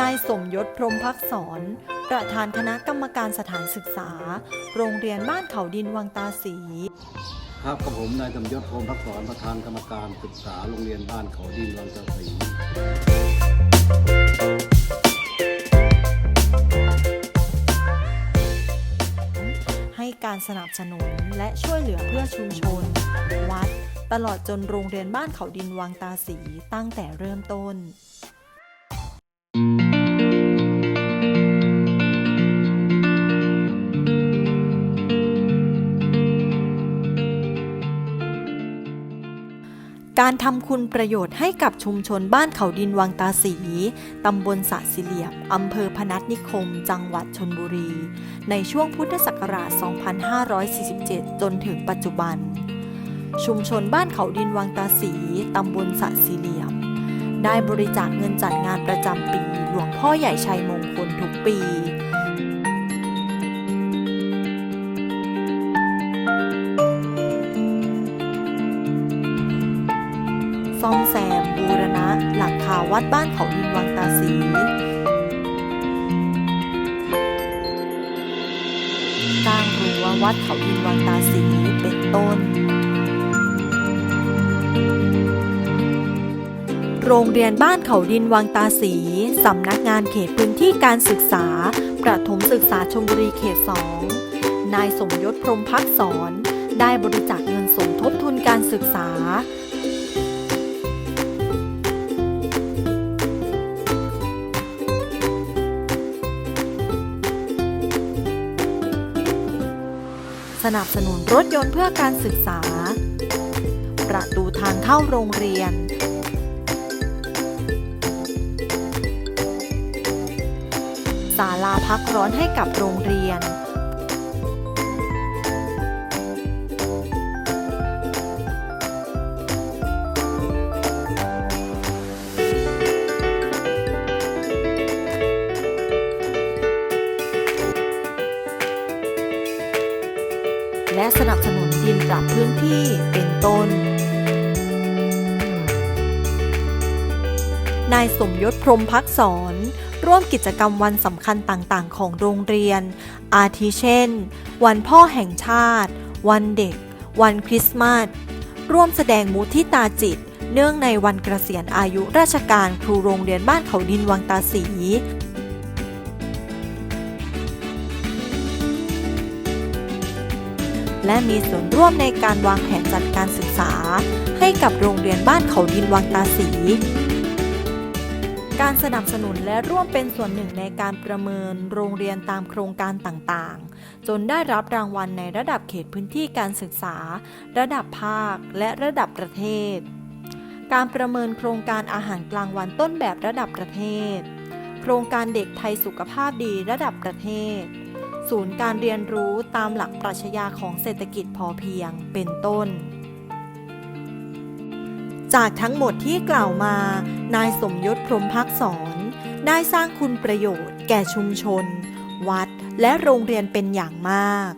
นายสมยศพรหมพักษร ประธานคณะกรรมการสถานศึกษา โรงเรียนบ้านเขาดินวังตาสี ครับกับผมนายกำยศพรหมพักษรประธานกรรมการศึกษาโรงเรียนบ้านเขาดินวังตะศรีให้การสนับสนุนและช่วยเหลือเพื่อชุมชน วัด ตลอดจนโรงเรียนบ้านเขาดินวังตาสีตั้งแต่เริ่มต้น การทำคุณประโยชน์ให้กับชุมชนบ้านเขาดินวังตาสี ตำบลสะสิเหลียบ อำเภอพนัสนิคม จังหวัดชนบุรี ในช่วงพุทธศักราช 2547 จนถึงปัจจุบัน ชุมชนบ้านเขาดินวังตาสี ตำบลสะสิเหลียบ ได้บริจาคเงินจัดงานประจำปี หลวงพ่อใหญ่ชัยมงคลทุกปี ซ่อมแซมบูรณะ หลังคาวัดบ้านเขาดินวังตาสีสร้างรั้ววัดเขาดินวังตาสีเป็นต้น โรงเรียนบ้านเขาดินวังตาสี สำนักงานเขตพื้นที่การศึกษา ประถมศึกษาชลบุรีเขต2นายสมยศพรหมพักษรได้บริจาคเงินสมทบทุนการศึกษา สนับสนุนรถยนต์เพื่อการศึกษา ประตูทางเข้าโรงเรียน ศาลาพักร้อนให้กับโรงเรียน และสนับสนุนดินปรับพื้นที่เป็นต้น นายสมยศพรมพักษรร่วมกิจกรรมวันสำคัญต่างๆ ของโรงเรียน อาทิเช่น วันพ่อแห่งชาติ วันเด็ก วันคริสต์มาส ร่วมแสดงมุทิตาจิต เนื่องในวันเกษียณอายุราชการครูโรงเรียนบ้านเขาดินวังตาสี และมีส่วนร่วมในการวางแผนจัดการศึกษา ให้กับโรงเรียนบ้านเขาดินวังตาสี การสนับสนุนและร่วมเป็นส่วนหนึ่งในการประเมินโรงเรียนตามโครงการต่างๆ จนได้รับรางวัลในระดับเขตพื้นที่การศึกษา ระดับภาค และระดับประเทศ การประเมินโครงการอาหารกลางวันต้นแบบระดับประเทศ โครงการเด็กไทยสุขภาพดีระดับประเทศ ศูนย์การเรียนรู้ตามหลักปรัชญาของเศรษฐกิจพอเพียงเป็นต้น จากทั้งหมดที่กล่าวมา นายสมยศพรมพักสอนได้สร้างคุณประโยชน์แก่ชุมชน วัดและโรงเรียนเป็นอย่างมาก